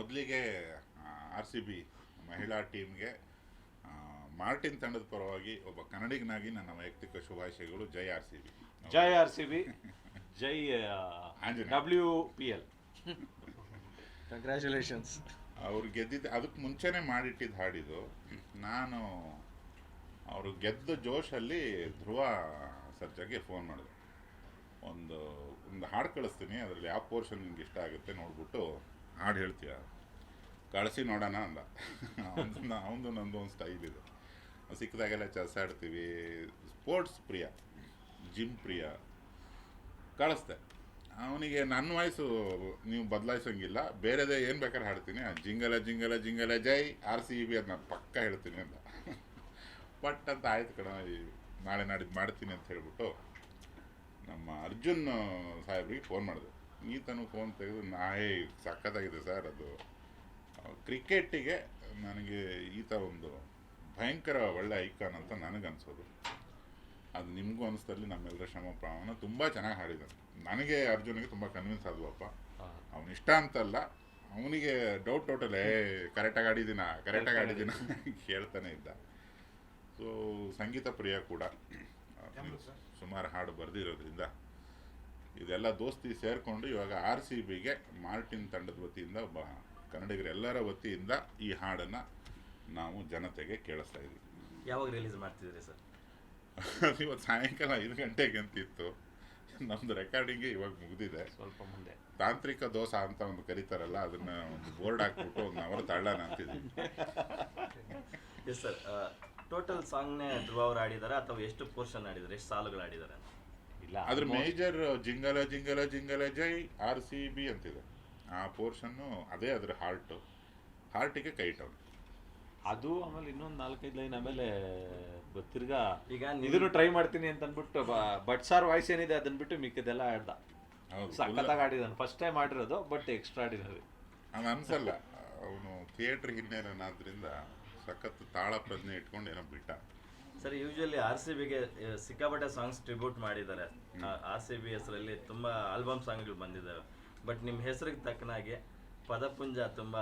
ಮೊದಲಿಗೆ R C B ಮಹಿಳಾ ಟೀಮ್ಗೆ ಮಾರ್ಟಿನ್ ತಂಡದ ಪರವಾಗಿ ಒಬ್ಬ ಕನ್ನಡಿಗನಾಗಿ ನನ್ನ ವೈಯಕ್ತಿಕ ಶುಭಾಶಯಗಳು. ಜೈ ಆರ್ ಸಿ ಬಿ ಜೈ ಆರ್ ಸಿ ಬಿ ಜೈ. ಡಬ್ಲ್ಯೂ ಪಿ ಎಲ್ ಕಂಗ್ರ್ಯಾಚುಲೇಷನ್ಸ್ ಅವ್ರು ಗೆದ್ದಿದ್ದು ಅದಕ್ಕೆ ಮುಂಚೆನೇ ಮಾಡಿಟ್ಟಿದ್ದು ಹಾಡಿದ್ದು ನಾನು ಅವರು ಗೆದ್ದ ಜೋಶಲ್ಲಿ ಧ್ರುವ ಸರ್ಜಾಗೆ ಫೋನ್ ಮಾಡಿದೆ. ಒಂದು ಒಂದು ಹಾಡು ಕಳಿಸ್ತೀನಿ ಅದರಲ್ಲಿ ಯಾವ ಪೋರ್ಷನ್ ನಿಮ್ಗೆ ಇಷ್ಟ ಆಗುತ್ತೆ ನೋಡ್ಬಿಟ್ಟು ಹಾಡು ಹೇಳ್ತೀಯ? ಕಳಿಸಿ ನೋಡೋಣ ಅಂದ. ಅವನ ಅವನದು ನಂದು ಒಂದು ಸ್ಟೈಲ್ ಇದೆ. ಸಿಕ್ಕಿದಾಗೆಲ್ಲ ಚೆಸ್ ಆಡ್ತೀವಿ. ಸ್ಪೋರ್ಟ್ಸ್ ಪ್ರಿಯ. ಜಿಮ್ ಪ್ರಿಯ. ಕಳಿಸ್ದೆ. ಅವನಿಗೆ ನನ್ನ ವಾಯ್ಸು ನೀವು ಬದಲಾಯಿಸೋಂಗಿಲ್ಲ. ಬೇರೆದೇ ಏನು ಬೇಕಾದ್ರೆ ಹಾಡ್ತೀನಿ. ಆ ಜಿಂಗಲ ಜಿಂಗಲ ಜಿಂಗಲ, ಜೈ, ಆರ್ ಸಿ ಬಿ ಅದನ್ನ ಪಕ್ಕ ಹೇಳ್ತೀನಿ ಅಂತ ಬಟ್ ಅಂತ ಆಯ್ತು ಕಣ ನಾಳೆ ನಾಡಿದ್ದು ಮಾಡ್ತೀನಿ ಅಂತ ಹೇಳ್ಬಿಟ್ಟು ನಮ್ಮ ಅರ್ಜುನ್ ಸಾಹೇಬ್ರಿಗೆ ಫೋನ್ ಮಾಡಿದೆ. ಈತನು ಫೋನ್ ತೆಗೆದು ನಾಯೇ ಸಖತ್ತಾಗಿದೆ ಸರ್ ಅದು. ಕ್ರಿಕೆಟಿಗೆ ನನಗೆ ಈತ ಒಂದು ಭಯಂಕರ ಒಳ್ಳೆ ಐಕಾನ್ ಅಂತ ನನಗನ್ಸೋದು. ಅದು ನಿಮಗೂ ಅನಿಸ್ತಲ್ಲಿ ನಮ್ಮೆಲ್ಲರ ಶ್ರಮ ಪ್ರಮಾಣ ತುಂಬ ಚೆನ್ನಾಗಿ ಹಾಡಿದ್ದಾನೆ ನನಗೆ ಅರ್ಜುನಿಗೆ ತುಂಬ ಕನ್ವಿನ್ಸ್ ಆದ್ವಪ್ಪ. ಅವನು ಇಷ್ಟ ಅಂತಲ್ಲ ಅವನಿಗೆ ಡೌಟ್ ಟೋಟಲ್ ಏ ಕರೆಕ್ಟಾಗಿ ಆಡಿದ್ದೀನ ಕರೆಕ್ಟಾಗಿ ಆಡಿದ್ದೀನ ಕೇಳ್ತಾನೆ ಇದ್ದ. ಸೊ ಸಂಗೀತ ಪ್ರಿಯ ಕೂಡ ಸುಮಾರು ಹಾಡು ಬರೆದಿರೋದ್ರಿಂದ ಇದೆಲ್ಲ ದೋಸ್ತಿ ಸೇರಿಕೊಂಡು ಇವಾಗ ಆರ್ ಸಿ ಬಿಗೆ ಮಾರ್ಟಿನ್ ತಂಡದ ವತಿಯಿಂದ ಒಬ್ಬ ಕನ್ನಡಿಗರೆಲ್ಲರ ವತಿಯಿಂದ ಈ ಹಾಡನ್ನು ನಾವು ಜನತೆಗೆ ಕೇಳಿಸ್ತಾ ಇದ್ದೀವಿ. ಯಾವಾಗ ರಿಲೀಸ್ ಮಾಡ್ತಿದ್ದೀರಿ ಸರ್? ಇವತ್ತು ಸಾಯಂಕಾಲ ಐದು ಗಂಟೆಗೆ ಅಂತಿತ್ತು ನಮ್ದು ರೆಕಾರ್ಡಿಂಗ್ ಇವಾಗ ಮುಗಿದಿದೆ. ಸ್ವಲ್ಪ ಮುಂದೆ. ತಾಂತ್ರಿಕ ದೋಸ ಅಂತ ಒಂದು ಕರೀತಾರಲ್ಲ ಅದನ್ನ ಒಂದು ಬೋರ್ಡ್ ಹಾಕ್ಬಿಟ್ಟು ಒಂದು ಅವರ ತಳ್ಳೋಣ ಅಂತಿದ್ದೀನಿ ಎಸ್ ಸರ್ ಟೋಟಲ್ ಸಾಂಗ್ನೇ ಧ್ರುವ ಅವ್ರು ಆಡಿದಾರೆ ಅಥವಾ ಎಷ್ಟು ಪೋರ್ಷನ್ ಆಡಿದ್ದಾರೆ ಎಷ್ಟು ಸಾಲುಗಳು ಆಡಿದ್ದಾರೆ ಇಲ್ಲ ಅದ್ರ ಮೇಜರ್ ಜಿಂಗಲ ಜಿಂಗಲ ಜಿಂಗಲ ಜೈ ಆರ್ ಸಿ ಬಿ ಅಂತಿದೆ. ಆ ಪೋರ್ಷನ್ನು ಅದೇ ಅದ್ರ ಹಾರ್ಟ್ ಹಾರ್ಟಿಗೆ ಕೈ ಟೌನ್ ಅದು ಆಮೇಲೆ ಇನ್ನೊಂದು ನಾಲ್ಕೈದು ಲೈನ್ ಆಮೇಲೆ ತಿರ್ಗಾ ಈಗ ಇದನ್ನು ಟ್ರೈ ಮಾಡ್ತೀನಿ ಅಂತ ಅಂದ್ಬಿಟ್ಟು ಬ- ಬಟ್ ಸಾರ್ ವಾಯ್ಸ್ ಏನಿದೆ ಅದನ್ನ ಬಿಟ್ಟು ಮಿಕ್ಕಿದೆಲ್ಲ ಆಡ್ದ. ಸಕ್ಕತ್ತಾಗಿ ಸಖತ್ತಾಗಿ ಆಡಿದಾನೆ. ಫಸ್ಟ್ ಟೈಮ್ ಆಡಿರೋದು ಬಟ್ ಎಕ್ಸ್ಟ್ರಾ ಆಡಿರೋದು ಹಂಗ ಅನ್ಸಲ್ಲ. ಅವನು ಥಿಯೇಟ್ರ್ ಹಿನ್ನೆಲೆನಾದ್ರಿಂದ ಸಖತ್ ತಾಳ ಪ್ರಜ್ಞೆ ಇಟ್ಕೊಂಡು ಏನೋ ಬಿಟ್ಟ. ಸರ್ ಯೂಶಲಿ ಆರ್ ಸಿ ಬಿಗೆ ಸಿಕ್ಕಾಪಟ್ಟೆ ಸಾಂಗ್ಸ್ ಟ್ರಿಬ್ಯೂಟ್ ಮಾಡಿದ್ದಾರೆ. ಆರ್ ಸಿ ಬಿ ಹೆಸರಲ್ಲಿ ತುಂಬ ಆಲ್ಬಮ್ ಸಾಂಗ್ಗಳು ಬಂದಿದ್ದಾವೆ. ಬಟ್ ನಿಮ್ಮ ಹೆಸರಿಗೆ ತಕ್ಕನಾಗಿ ಪದಪುಂಜ ತುಂಬ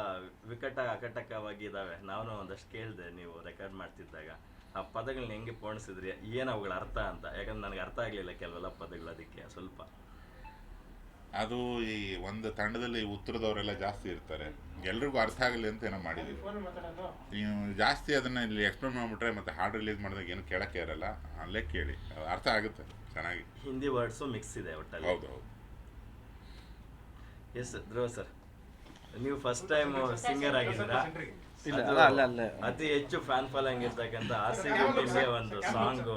ವಿಕಟ ಅಕಟಕವಾಗಿ ಇದ್ದಾವೆ ನಾನು ಒಂದಷ್ಟು ಕೇಳಿದೆ ನೀವು ರೆಕಾರ್ಡ್ ಮಾಡ್ತಿದ್ದಾಗ. ಆ ಪದಗಳನ್ನ ಹೆಂಗೆ ಪೋಣಿಸಿದ್ರಿ? ಏನು ಅವುಗಳ ಅರ್ಥ ಅಂತ? ಯಾಕಂದ್ರೆ ನನಗೆ ಅರ್ಥ ಆಗಲಿಲ್ಲ ಕೆಲವೆಲ್ಲ ಪದಗಳು ಅದಕ್ಕೆ ಸ್ವಲ್ಪ. ಅದು ಈ ಒಂದು ತಂಡದಲ್ಲಿ ಉತ್ತರದವರೆಲ್ಲ ಜಾಸ್ತಿ ಇರ್ತಾರೆ. ಎಲ್ರಿಗೂ ಅರ್ಥ ಆಗಲಿ ಅಂತ ಏನೋ ಮಾಡಿದ್ದೀವಿ ನೀವು ಜಾಸ್ತಿ ಅದನ್ನ ಇಲ್ಲಿ ಎಕ್ಸ್ಪ್ಲೇನ್ ಮಾಡಿಬಿಟ್ರೆ ಮತ್ತೆ ಹಾಡು ರಿಲೀಸ್ ಮಾಡಿದಾಗ ಏನು ಕೇಳಕ್ಕೆ ಇರಲ್ಲ. ಅಲ್ಲೇ ಕೇಳಿ. ಅದು ಅರ್ಥ ಆಗುತ್ತೆ ಚೆನ್ನಾಗಿ. ಹಿಂದಿ ವರ್ಡ್ಸು ಮಿಕ್ಸ್ ಇದೆ ಒಟ್ಟಲ್ಲಿ ಹೌದು ಹೌದು ಎಸ್ ಧ್ರುವ ಸರ್ ನೀವು ಫಸ್ಟ್ ಟೈಮ್ ಸಿಂಗರ್ ಆಗಿದ್ದೀರಾ? ಇಲ್ಲ, ಅದು ಅಲ್ಲ, ಅಲ್ಲ, ಅಲ್ಲ. ಅತಿ ಹೆಚ್ಚು ಫ್ಯಾನ್ ಫಾಲೋಯಿಂಗ್ ಇರ್ತಕ್ಕಂಥ ಆರ್ ಸಿ ಟೀಮ್ಗೆ ಒಂದು ಸಾಂಗ್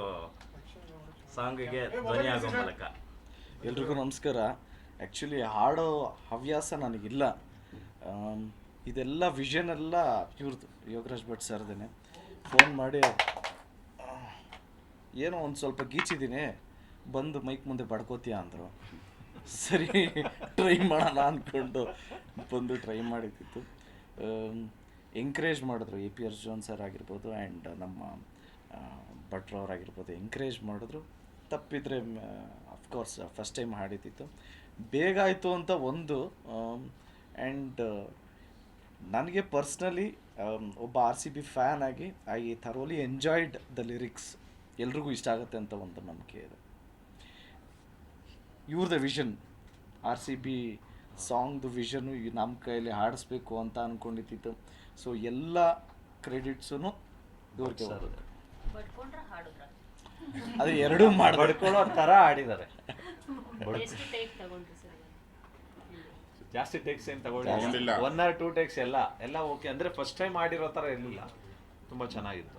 ಸಾಂಗ್ಗೆ ಧ್ವನಿ ಆಗೋ ಮೂಲಕ. ಎಲ್ರಿಗೂ ನಮಸ್ಕಾರ. ಆ್ಯಕ್ಚುಲಿ ಹಾಡೋ ಹವ್ಯಾಸ ನನಗಿಲ್ಲ. ಇದೆಲ್ಲ ವಿಷನ್ ಎಲ್ಲ ಇವ್ರದ್ದು ಯೋಗರಾಜ್ ಭಟ್ ಸರ್ದೇನೆ. ಫೋನ್ ಮಾಡಿ ಏನೋ ಒಂದು ಸ್ವಲ್ಪ ಗೀಚಿದ್ದೀನಿ ಬಂದು ಮೈಕ್ ಮುಂದೆ ಬಡ್ಕೋತೀಯ? ಅಂದರು. ಸರಿ ಟ್ರೈ ಮಾಡೋಣ ಅಂದ್ಕೊಂಡು ಬಂದು ಟ್ರೈ ಮಾಡಿದ್ದಿತ್ತು. ಎಂಕರೇಜ್ ಮಾಡಿದ್ರು. ಎ ಪಿ ಎಸ್ ಜೋನ್ ಸರ್ ಆಗಿರ್ಬೋದು ಆ್ಯಂಡ್ ನಮ್ಮ ಭಟ್ರವ್ರು ಭಟ್ರವ್ರಾಗಿರ್ಬೋದು ಎಂಕರೇಜ್ ಮಾಡಿದ್ರು. ತಪ್ಪಿದ್ರೆ ಅಫ್ಕೋರ್ಸ್ ಫಸ್ಟ್ ಟೈಮ್ ಹಾಡಿದ್ದಿತ್ತು. ಬೇಗ ಆಯಿತು ಅಂತ ಒಂದು ಆ್ಯಂಡ್ ನನಗೆ ಪರ್ಸ್ನಲಿ ಒಬ್ಬ ಆರ್ ಸಿ ಬಿ ಫ್ಯಾನ್ ಆಗಿ I thoroughly enjoyed the lyrics ಎಲ್ರಿಗೂ ಇಷ್ಟ ಆಗುತ್ತೆ ಅಂತ ಒಂದು ನಂಬಿಕೆ ಇದೆ. The vision R C B ಸಾಂಗ್ದು vision ನಮ್ಮ ಕೈಯಲ್ಲಿ ಹಾಡಿಸ್ಬೇಕು ಅಂತ ಅಂದ್ಕೊಂಡಿದ್ದಿತ್ತು ಸೊ ಎಲ್ಲ ಕ್ರೆಡಿಟ್ಸೂ ಇವ್ರಿಗೆ ಹೋಗುತ್ತೆ. ಬಡ್ಕೊಂಡ್ರ ಹಾಡುದ್ರ? ಅದು ಎರಡೂ ಮಾಡಿ ಬಡ್ಕೊಳ್ಳೋ ಥರ ಆಡಿದ್ದಾರೆ ಎಷ್ಟು ಟೇಕ್ ತಗೊಂಡ್ರಿ ಸರ್ ಜಾಸ್ತಿ ಟೇಕ್ಸ್ ಏನು ತಗೊಂಡಿಲ್ಲ. ತಗೊಂಡಿಲ್ಲ ಒನ್ ಆರ್ ಟೂ ಟೇಕ್ಸ್ ಎಲ್ಲ ಎಲ್ಲ ಓಕೆ ಅಂದ್ರೆ ಫಸ್ಟ್ ಟೈಮ್ ಮಾಡಿರೋ ತರ ಇರಲಿಲ್ಲ. ತುಂಬಾ ಚೆನ್ನಾಗಿತ್ತು.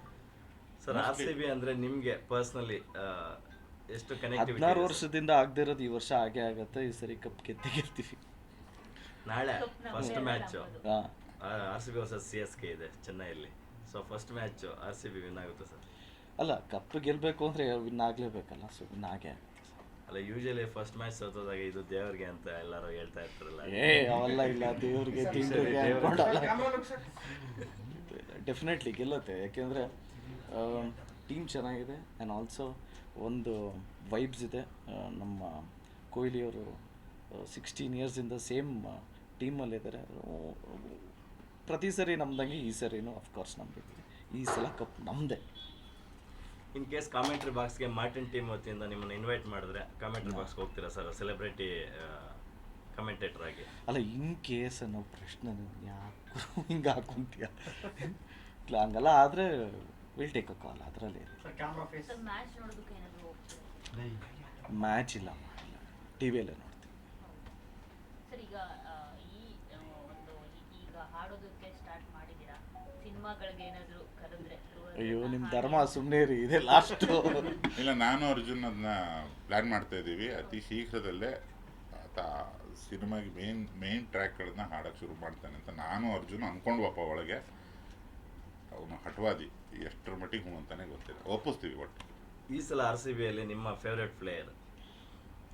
ಸರ್ ಆರ್ ಸಿ ಬಿ ಅಂದ್ರೆ ನಿಮ್ಗೆ ಪರ್ಸನಲಿ ಎಷ್ಟು ಕನೆಕ್ಟಿವಿಟಿ ಹದಿನಾರು ವರ್ಷದಿಂದ ಆಗದಿರೋದು ಇರೋದು ಈ ವರ್ಷ ಆಗೇ ಆಗುತ್ತೆ ಈ ಸರಿ ಕಪ್ ಗೆದ್ದೆ ಗೆಲ್ತೀವಿ. ನಾಳೆ ಫಸ್ಟ್ ಮ್ಯಾಚ್ ಹಾಂ. R C B versus C S K ಇದೆ ಚೆನ್ನೈಯಲ್ಲಿ. So first match R C B win ಆಗುತ್ತೆ ಸರ್ ಅಲ್ಲ ಕಪ್ ಗೆಲ್ಬೇಕು ಅಂದ್ರೆ ವಿನ್ ಆಗಲೇಬೇಕಲ್ಲ ಸೊ ವಿನ್ ಆಗೇ ಆಗುತ್ತೆ. ಅಲ್ಲ ಯೂಶಲಿ ಫಸ್ಟ್ ಮ್ಯಾಚ್ ಸತ್ತೋದಾಗ ಇದು ದೇವ್ರಿಗೆ ಅಂತ ಎಲ್ಲರೂ ಹೇಳ್ತಾ ಇರ್ತಾರಲ್ಲ. ಏ ಅವೆಲ್ಲ ಇಲ್ಲ ದೇವ್ರಿಗೆ ತಿಂಗಳಿಗೆ ಡೆಫಿನೆಟ್ಲಿ ಗೆಲ್ಲುತ್ತೆ ಯಾಕೆಂದರೆ ಟೀಮ್ ಚೆನ್ನಾಗಿದೆ ಆ್ಯಂಡ್ ಆಲ್ಸೋ ಒಂದು ವೈಬ್ಸ್ ಇದೆ. ನಮ್ಮ ಕೊಹ್ಲಿಯವರು ಸಿಕ್ಸ್ಟೀನ್ ಇಯರ್ಸಿಂದ ಸೇಮ್ ಟೀಮಲ್ಲಿದ್ದಾರೆ ಪ್ರತಿ ಸರಿ ನಮ್ದಂಗೆ ಈ ಸರಿನೂ ಅಫ್ಕೋರ್ಸ್ ನಮಗೆ ಈ ಸಲ ಕಪ್ ನಮ್ಮದೇ ಇನ್ ಕೇಸ್ ಕಾಮೆಂಟ್ರಿ ಬಾಕ್ಸ್ಗೆ ಮಾರ್ಟಿನ್ ಟೀಮ್ ವತಿಯಿಂದ ನಿಮ್ಮನ್ನು ಇನ್ವೈಟ್ ಮಾಡಿದ್ರೆ ಕಾಮೆಂಟ್ರಿ ಬಾಕ್ಸ್ಗೆ ಹೋಗ್ತೀರಾ ಸರ್ ಸೆಲೆಬ್ರಿಟಿ ಕಮೆಂಟೇಟರ್ ಆಗಿ. ಅಲ್ಲ ಇನ್ ಕೇಸ್ ಅನ್ನೋ ಪ್ರಶ್ನೆ ಯಾಕೆ ಹಿಂಗೆ ಹಾಕೊಂತೀಯ? ಇಲ್ಲ ಹಂಗಲ್ಲ ಆದರೆ ವಿಲ್ ಟೇಕ್ ಅ ಕಾಲ್ ಅದರಲ್ಲಿ ಸರ್ ಮ್ಯಾಚ್ ನೋಡೋದಕ್ಕೆ ಏನಾದ್ರು ಹೋಗ್ತೀರಾ? ಮ್ಯಾಚ್ ಇಲ್ಲ ಟಿ ವಿಯಲ್ಲೇ ನೋಡ್ತೀವಿ ಹಾಡೋದಕ್ಕೆ ಸ್ಟಾರ್ಟ್ ಮಾಡಿದ್ದೀರಾ? ಸಿನಿಮಾಗಳಿಗೆ ಏನಾದರೂ ಕರೆದ್ರೆ ಅಯ್ಯೋ ನಿಮ್ಮ ಧರ್ಮ ಸುಮ್ಮನೆ ರೀ ಇದೆ ಲಾಸ್ಟ್ ಇಲ್ಲ ನಾನು ಅರ್ಜುನ್ ಅದನ್ನ ಪ್ಲ್ಯಾನ್ ಮಾಡ್ತಾ ಇದ್ದೀವಿ. ಅತಿ ಶೀಘ್ರದಲ್ಲೇ ಆತ ಸಿನಿಮಾಗೆ ಮೇನ್ ಮೇನ್ ಟ್ರ್ಯಾಕ್ಗಳನ್ನ ಹಾಡಕ್ಕೆ ಶುರು ಮಾಡ್ತಾನೆ ಅಂತ ನಾನು ಅರ್ಜುನ್ ಅನ್ಕೊಂಡ್ವಪ್ಪ ಒಳಗೆ. ಅವನು ಹಠವಾದಿ ಎಷ್ಟರ ಮಟ್ಟಿಗೆ ಹ್ಞೂ ಅಂತಾನೆ ಗೊತ್ತಿಲ್ಲ. ಒಪ್ಪಿಸ್ತೀವಿ ಒಟ್ಟು. ಈ ಸಲ ಆರ್ ಸಿ ಬಿ ಅಲ್ಲಿ ನಿಮ್ಮ favourite player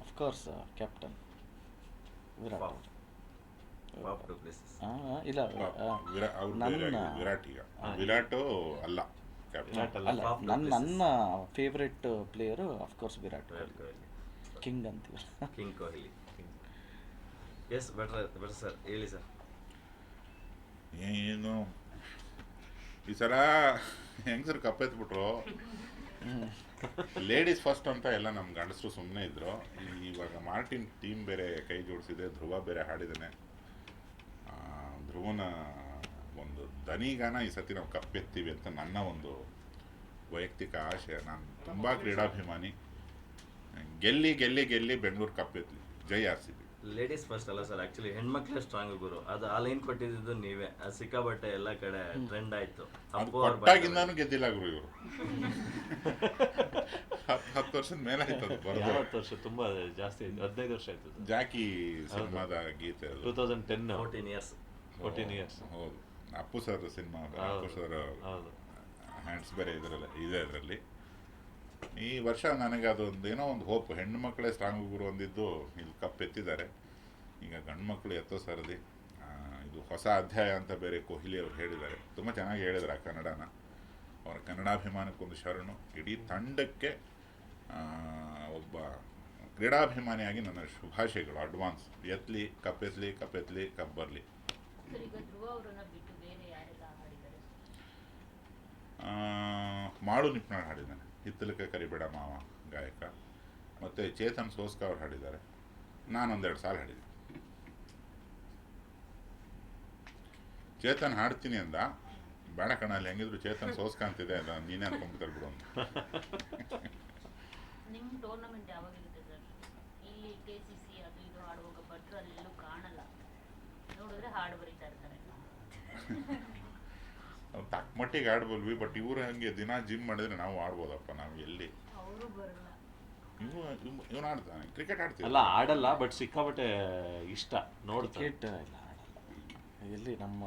of course captain Virat Wow. ಇಲ್ಲ ನನ್ನ ವಿರಾಟ್ ಈಗ ವಿರಾಟು ಅಲ್ಲ. ಅಲ್ಲ ನನ್ನ ನನ್ನ favourite player of course Virat Virat Kohli. King ಅಂತೀವಿ king Kohli yes better better sir ಹೇಳಿ ಸರ್ ಏನು? ಈ ಸಲ ಹೆಂಗಸರು ಕಪ್ಪೆತ್ಬಿಟ್ರು ಲೇಡೀಸ್ ಫಸ್ಟ್ ಅಂತ ಎಲ್ಲ ನಮ್ಮ ಗಂಡಸರು ಸುಮ್ಮನೆ ಇದ್ರು. ಇವಾಗ ಮಾರ್ಟಿನ್ ಟೀಮ್ ಬೇರೆ ಕೈ ಜೋಡಿಸಿದೆ ಧ್ರುವ ಬೇರೆ ಹಾಡಿದ್ದಾನೆ ಧ್ರುವನ ಒಂದು ದನಿಗಾನ ಈ ಸತಿ ನಾವು ಕಪ್ಪೆತ್ತೀವಿ ಅಂತ ನನ್ನ ಒಂದು ವೈಯಕ್ತಿಕ ಆಶಯ. ನಾನು ತುಂಬ ಕ್ರೀಡಾಭಿಮಾನಿ. ಗೆಲ್ಲಿ ಗೆಲ್ಲಿ ಗೆಲ್ಲಿ ಬೆಂಗಳೂರು ಕಪ್ಪೆತ್ಲಿ ಜೈ R C B. Ladies first ಅಲ್ಲ ಸರ್ ಆ್ಯಕ್ಚುಲಿ ಹೆಣ್ಮಕ್ಳೇ ಸ್ಟ್ರಾಂಗ್ ಗುರು. ಅದು ಆ ಲೈನ್ ಕೊಟ್ಟಿದ್ದು ನೀವೇ. ಆ ಸಿಕ್ಕಾಬಟ್ಟೆ ಎಲ್ಲ ಕಡೆ ಟ್ರೆಂಡ್ ಆಯ್ತು. ಕೊಟ್ಟಾಗಿಂದಾನು ಗೆದ್ದಿಲ್ಲ ಗುರು ಇವರು. ಹತ್ತು ಹತ್ತು ವರ್ಷದ ಮೇಲೆ ಆಯ್ತು ಅದು ಬರೋದು. ಯಾವತ್ತು ವರ್ಷ? ತುಂಬಾ ಜಾಸ್ತಿ ಆಯ್ತು. ಹದಿನೈದು ವರ್ಷ ಆಯ್ತು ಜಾಕಿ ಸಿನಿಮಾದ ಗೀತೆ ಟೂ ಅದು thousand ten fourteen years fourteen years ಹೌದು. Appu sir cinema Appu sir hands ಬೇರೆ ಇದರಲ್ಲ ಇದೆ ಅದರಲ್ಲಿ. ಈ ವರ್ಷ ನನಗೆ ಅದೊಂದು ಏನೋ ಒಂದು ಹೋಪ್. ಹೆಣ್ಣು ಮಕ್ಕಳೇ ಸ್ಟ್ರಾಂಗ್ ಗುರು ಅಂದಿದ್ದು ಇಲ್ಲಿ ಕಪ್ ಎತ್ತಿದ್ದಾರೆ. ಈಗ ಗಂಡು ಮಕ್ಕಳು ಎತ್ತೋ ಸರದಿ. ಇದು ಹೊಸ ಅಧ್ಯಾಯ ಅಂತ ಬೇರೆ ಕೊಹ್ಲಿ ಅವರು ಹೇಳಿದ್ದಾರೆ. ತುಂಬ ಚೆನ್ನಾಗಿ ಹೇಳಿದ್ರು ಆ ಕನ್ನಡನ. ಅವರ ಕನ್ನಡಾಭಿಮಾನಕ್ಕೊಂದು ಶರಣು. ಇಡೀ ತಂಡಕ್ಕೆ ಒಬ್ಬ ಕ್ರೀಡಾಭಿಮಾನಿಯಾಗಿ ನನ್ನ ಶುಭಾಶಯಗಳು. ಅಡ್ವಾನ್ಸ್ ಎತ್ತಲಿ ಕಪ್ಪೆತ್ಲಿ ಕಪ್ಪೆತ್ಲಿ ಕಪ್ ಬರಲಿ ಸರ್ ಈಗ ಮಾಡು ನಿಪ್ನಾಳ್ ಹಾಡಿದ್ದಾನೆ. ಹಿತ್ತಲಕ್ಕೆ ಕರಿಬೇಡ ಮಾವ ಗಾಯಕ. ಮತ್ತು ಚೇತನ್ ಸೋಸ್ಕ ಅವ್ರು ಹಾಡಿದ್ದಾರೆ. ನಾನೊಂದೆರಡು ಸಾಲ ಹಾಡಿದ್ದೆ ಚೇತನ್ ಹಾಡ್ತೀನಿ ಅಂದ. ಬೇಡ ಕಣ ಅಲ್ಲಿ ಹೆಂಗಿದ್ರು ಚೇತನ್ ಸೋಸ್ಕ ಅಂತಿದೆ ಅದ ನೀನೇ ಅನ್ಕೊಂಡ್ಬಿಡ್ತಾರೆ ಬಿಡು ಅಂತ. ನಿಮ್ಮ ಟೂರ್ನಮೆಂಟ್ ಯಾವಾಗಿರುತ್ತೆ ಸರ್ ಇಲ್ಲಿ ಕೆ ಸಿ ಸಿ ಅದು ಇದು ಆಡುವಾಗ ಭಟ್ರು ಅಲ್ಲೆಲ್ಲೂ ಕಾಣಲ್ಲ. ನೋಡಿದ್ರೆ ಹಾಡು ಬರೀತಾ ಇರ್ತಾರೆ. ತಕ್ಕ ಮಟ್ಟಿಗೆ ಆಡ್ಬೋಲ್ವಿ ಬಟ್ ಇವರು ಹಂಗೆ ದಿನ ಜಿಮ್ ಮಾಡಿದ್ರೆ ನಾವು ಆಡ್ಬೋದಪ್ಪ ನಾವು ಎಲ್ಲಿ? ಅವರು ಬರಲ್ಲ. ಇವು ಇವನು ಆಡ್ತಾನೆ ಕ್ರಿಕೆಟ್ ಆಡ್ತೀವಿ ಅಲ್ಲ ಆಡಲ್ಲ ಬಟ್ ಸಿಕ್ಕಾಪಟ್ಟೆ ಇಷ್ಟ ನೋಡ್ತಾರೆ. ಕ್ರಿಕೆಟ್ ಇಲ್ಲ ಆಡಲ್ಲ ಎಲ್ಲಿ ನಮ್ಮ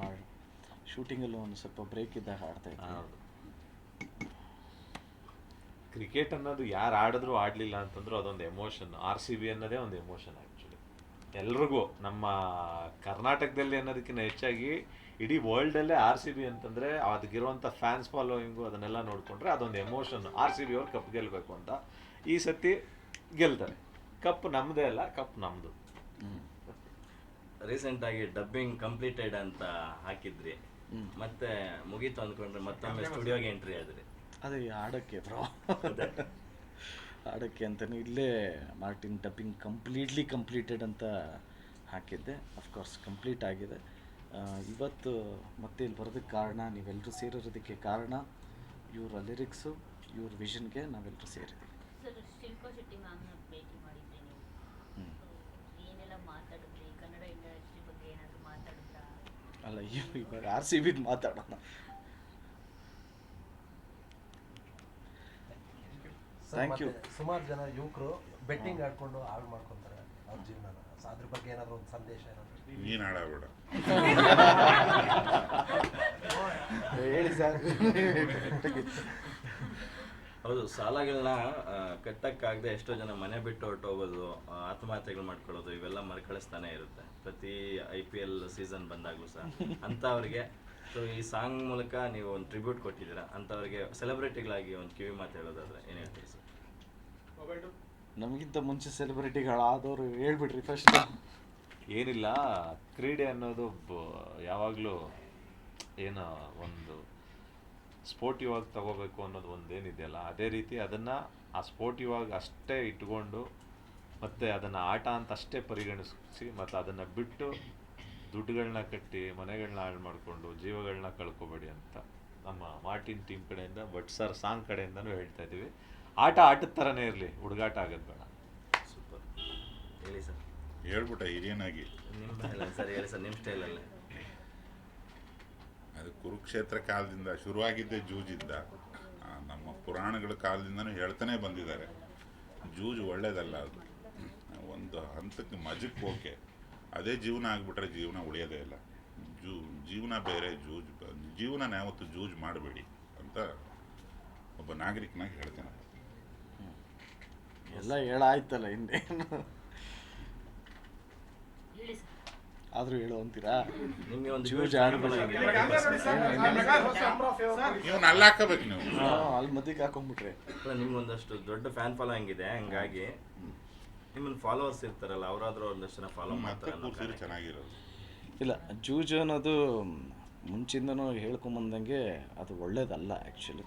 ಶೂಟಿಂಗಲ್ಲೂ ಒಂದು ಸ್ವಲ್ಪ ಬ್ರೇಕ್ ಇದ್ದಾಗ ಆಡ್ತಾ ಇದ್ದೆ ಕ್ರಿಕೆಟ್ ಅನ್ನೋದು ಯಾರು ಆಡಿದ್ರು ಆಡ್ಲಿಲ್ಲ ಅಂತಂದ್ರು ಅದೊಂದು ಎಮೋಷನ್ ಆರ್ ಸಿ ಬಿ ಅನ್ನೋದೇ ಒಂದು ಎಮೋಷನ್ ಆ್ಯಕ್ಚುಲಿ ಎಲ್ರಿಗೂ ನಮ್ಮ ಕರ್ನಾಟಕದಲ್ಲಿ ಅನ್ನೋದಕ್ಕಿಂತ ಹೆಚ್ಚಾಗಿ ಇಡೀ ವರ್ಲ್ಡಲ್ಲೇ ಆರ್ ಸಿ ಬಿ ಅಂತಂದ್ರೆ ಅದಕ್ಕಿರುವಂಥ ಫ್ಯಾನ್ಸ್ ಫಾಲೋಯಿಂಗು ಅದನ್ನೆಲ್ಲ ನೋಡಿಕೊಂಡ್ರೆ ಅದೊಂದು ಎಮೋಷನ್ ಆರ್ ಸಿ ಬಿ ಅವ್ರು ಕಪ್ ಗೆಲ್ಲಬೇಕು ಅಂತ. ಈ ಸತಿ ಗೆಲ್ತಾರೆ. ಕಪ್ ನಮ್ಮದೇ ಅಲ್ಲ ಕಪ್ ನಮ್ಮದು ರೀಸೆಂಟ್ ಆಗಿ ಡಬ್ಬಿಂಗ್ ಕಂಪ್ಲೀಟೆಡ್ ಅಂತ ಹಾಕಿದ್ರಿ. ಮತ್ತೆ ಮುಗೀತು ಅಂದ್ಕೊಂಡ್ರೆ ಮತ್ತೊಮ್ಮೆ ಸ್ಟುಡಿಯೋಗೆ ಎಂಟ್ರಿ ಆದ್ರಿ. ಅದೇ ಆಡೋಕ್ಕೆ ಬ್ರೋ ಆಡೋಕ್ಕೆ ಅಂತಲೇ ಇಲ್ಲೇ ಮಾರ್ಟಿನ್ ಡಬ್ಬಿಂಗ್ ಕಂಪ್ಲೀಟ್ಲಿ ಕಂಪ್ಲೀಟೆಡ್ ಅಂತ ಹಾಕಿದ್ದೆ. ಅಫ್ಕೋರ್ಸ್ ಕಂಪ್ಲೀಟ್ ಆಗಿದೆ. ಇವತ್ತು ಮತ್ತೆ ಇಲ್ಲಿ ಬರೋದಕ್ಕೆ ಕಾರಣ ನೀವೆಲ್ಲರೂ ಸೇರಿರೋದಕ್ಕೆ ಕಾರಣ ಇವರ ಲಿರಿಕ್ಸು ಇವ್ರ ವಿಷನ್ಗೆ ನಾವೆಲ್ಲರೂ ಸೇರಿದ್ದೀವಿ. ಅಲ್ಲ ಇವ್- ಇವಾಗ ಆರ್ ಸಿ ಬಿದು ಮಾತಾಡೋಣ. Thank ಯು ಸುಮಾರು ಜನ ಯುವಕರು ಬೆಟ್ಟಿಂಗ್ ಆಡ್ಕೊಂಡು ಹಾಳು ಮಾಡ್ಕೊಂತಾರೆ ಅವ್ರ ಜೀವನ ಸೊ ಅದ್ರ ಬಗ್ಗೆ ಏನಾದ್ರು ಒಂದು ಸಂದೇಶ ಏನಾದ್ರು ನೀನು ಆಡಬೇಡ ಹೇಳಿ ಸರ್. ಹೌದು ಸಾಲಗಳನ್ನ ಕಟ್ಟಕ್ಕಾಗದೆ ಎಷ್ಟೋ ಜನ ಮನೆ ಬಿಟ್ಟು ಹೊರಟೋಗೋದು ಆತ್ಮಹತ್ಯೆಗಳು ಮಾಡ್ಕೊಳ್ಳೋದು ಇವೆಲ್ಲ ಮರುಕಳಿಸ್ತಾನೆ ಇರುತ್ತೆ. ಪ್ರತಿ ಐ ಪಿ ಎಲ್ ಸೀಸನ್ ಬಂದಾಗಲೂ ಸಹ. ಅಂಥವ್ರಿಗೆ ಸೊ ಈ ಸಾಂಗ್ ಮೂಲಕ ನೀವು ಒಂದು ಟ್ರಿಬ್ಯೂಟ್ ಕೊಟ್ಟಿದ್ದೀರಾ? ಅಂಥವ್ರಿಗೆ ಸೆಲೆಬ್ರಿಟಿಗಳಾಗಿ ಒಂದು ಕಿವಿ ಮಾತು ಹೇಳೋದಾದ್ರೆ ಏನು ಹೇಳ್ತೀರಿ ಸರ್? ನಮಗಿಂತ ಮುಂಚೆ ಸೆಲೆಬ್ರಿಟಿಗಳಾದವರು ಹೇಳ್ಬಿಡ್ರಿ ಫಸ್ಟ್ ಏನಿಲ್ಲ ಕ್ರೀಡೆ ಅನ್ನೋದು ಯಾವಾಗಲೂ ಏನು ಒಂದು ಸ್ಪೋರ್ಟಿವಾಗಿ ತಗೋಬೇಕು ಅನ್ನೋದು ಒಂದೇನಿದೆಯಲ್ಲ ಅದೇ ರೀತಿ ಅದನ್ನು ಆ ಸ್ಪೋರ್ಟಿವಾಗಿ ಅಷ್ಟೇ ಇಟ್ಕೊಂಡು ಮತ್ತು ಅದನ್ನು ಆಟ ಅಂತ ಅಷ್ಟೇ ಪರಿಗಣಿಸಿ ಮತ್ತು ಅದನ್ನು ಬಿಟ್ಟು ದುಡ್ಡುಗಳನ್ನ ಕಟ್ಟಿ ಮನೆಗಳನ್ನ ಹಾಳು ಮಾಡಿಕೊಂಡು ಜೀವಗಳನ್ನ ಕಳ್ಕೊಬೇಡಿ ಅಂತ ನಮ್ಮ ಮಾರ್ಟಿನ್ ಟೀಮ್ ಕಡೆಯಿಂದ ಬಟ್ ಸರ್ ಸಾಂಗ್ ಕಡೆಯಿಂದನೂ ಹೇಳ್ತಾ ಇದ್ದೀವಿ. ಆಟ ಆಟದ ಥರನೇ ಇರಲಿ ಹುಡುಗಾಟ ಆಗೋದು ಬೇಡ. ಸೂಪರ್. ಹೇಳಿ ಸರ್. ಹೇಳ್ಬಿಟ್ಟ ಹಿರಿಯನಾಗಿ. ನಿಮ್ಮ ಸರ್ ಹೇಳಿ ಸರ್ ನಿಮ್ಮ ಸ್ಟೈಲಲ್ಲೇ ಅದು ಕುರುಕ್ಷೇತ್ರ ಕಾಲದಿಂದ ಶುರುವಾಗಿದ್ದೇ ಜೂಜಿಂದ ಆ, ನಮ್ಮ ಪುರಾಣಗಳ ಕಾಲದಿಂದನೂ ಹೇಳ್ತಾನೆ ಬಂದಿದ್ದಾರೆ. ಜೂಜು ಒಳ್ಳೇದಲ್ಲ ಅದು. ಒಂದು ಹಂತಕ್ಕೆ ಮಜಕ್ಕೆ ಓಕೆ ಅದೇ ಜೀವನ ಆಗಿಬಿಟ್ರೆ ಜೀವನ ಉಳಿಯೋದೇ ಇಲ್ಲ. ಜೂ ಜೀವನ ಬೇರೆ ಜೂಜ್ ಜೀವನ ಯಾವತ್ತು ಜೂಜ್ ಮಾಡಬೇಡಿ ಅಂತ ಒಬ್ಬ ನಾಗರಿಕನಾಗಿ ಹೇಳ್ತೇನೆ. ಎಲ್ಲ ಹೇಳಾಯ್ತಲ್ಲ ಆಯ್ತಲ್ಲ ಹಿಂದೆ ಆದರೂ ಹೇಳು ಅಂತೀರಾ? ನಿಮಗೆ ಒಂದು ಜೂಜ್. ಇವನ್ನ ಅಲ್ಲಿ ಹಾಕಬೇಕು ನೀವು. ಅಲ್ಲಿ ಮದ್ದಿಗೆ ಹಾಕೊಂಡ್ಬಿಟ್ರೆ. ನಿಮ್ಗೆ ಒಂದಷ್ಟು ದೊಡ್ಡ ಫ್ಯಾನ್ ಫಾಲೋಯಿಂಗ್ ಇದೆ ಹಂಗಾಗಿ. ನಿಮ್ಮನ್ನ ಫಾಲೋವರ್ಸ್ ಇರ್ತಾರಲ್ಲ ಅವರಾದ್ರೂ ಒಂದಷ್ಟು ಜನ ಫಾಲೋ ಮಾಡ್ತಾರೆ ಅನ್ನೋ ಕೂರ್ಸಿದ್ರೆ ಕಾರಣಕ್ಕೆ. ಚೆನ್ನಾಗಿರೋದು. ಇಲ್ಲ ಜೂಜು ಅನ್ನೋದು ಮುಂಚಿಂದನೂ ಹೇಳ್ಕೊಂಬಂದಂಗೆ ಅದು ಒಳ್ಳೇದಲ್ಲ ಆ್ಯಕ್ಚುಲಿ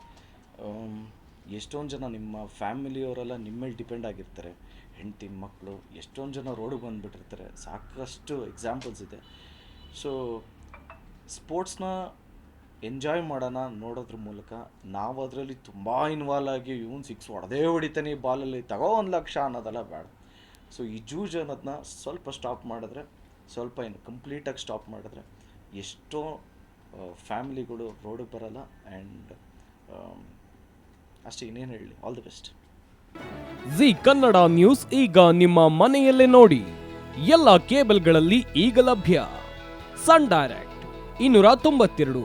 ಎಷ್ಟೊಂದು ಜನ ನಿಮ್ಮ ಫ್ಯಾಮಿಲಿಯವರೆಲ್ಲ ನಿಮ್ಮ ಮೇಲೆ ಡಿಪೆಂಡ್ ಆಗಿರ್ತಾರೆ. ಹೆಂಡತಿ ಮಕ್ಕಳು ಎಷ್ಟೊಂದು ಜನ ರೋಡಿಗೆ ಬಂದುಬಿಟ್ಟಿರ್ತಾರೆ. ಸಾಕಷ್ಟು ಎಕ್ಸಾಂಪಲ್ಸ್ ಇದೆ. ಸೊ ಸ್ಪೋರ್ಟ್ಸ್ನ ಎಂಜಾಯ್ ಮಾಡೋಣ ನೋಡೋದ್ರ ಮೂಲಕ ನಾವು ಅದರಲ್ಲಿ ತುಂಬ ಇನ್ವಾಲ್ವ್ ಆಗಿ ಇವನು ಸಿಕ್ಸ್ ಹೊಡೆದೇ ಹೊಡಿತಾನೆ ಈ ಬಾಲಲ್ಲಿ ತಗೋ ಒಂದು ಲಕ್ಷ ಅನ್ನೋದೆಲ್ಲ ಬೇಡ. ಸೊ ಈ ಜೂಜ್ ಅನ್ನೋದನ್ನ ಸ್ವಲ್ಪ ಸ್ಟಾಪ್ ಮಾಡಿದ್ರೆ, ಸ್ವಲ್ಪ ಏನು ಕಂಪ್ಲೀಟಾಗಿ ಸ್ಟಾಪ್ ಮಾಡಿದ್ರೆ, ಎಷ್ಟೋ ಫ್ಯಾಮಿಲಿಗಳು ರೋಡಿಗೆ ಬರಲ್ಲ ಆ್ಯಂಡ್ ಅಷ್ಟೇ ಇನ್ನೇನು ಹೇಳಿ all the best Zee Kannada news ಈಗ ನಿಮ್ಮ ಮನೆಯಲ್ಲೇ ನೋಡಿ. ಎಲ್ಲ ಕೇಬಲ್ಗಳಲ್ಲಿ ಈಗ ಲಭ್ಯ. ಸನ್ ಡೈರೆಕ್ಟ್ ಇನ್ನೂರ ತೊಂಬತ್ತೆರಡು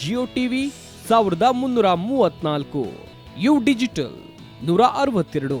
ಜಿಯೋ ಟಿವಿ ಸಾವಿರದ ಮುನ್ನೂರ ಮೂವತ್ನಾಲ್ಕು ಯು ಡಿಜಿಟಲ್ ನೂರ ಅರವತ್ತೆರಡು.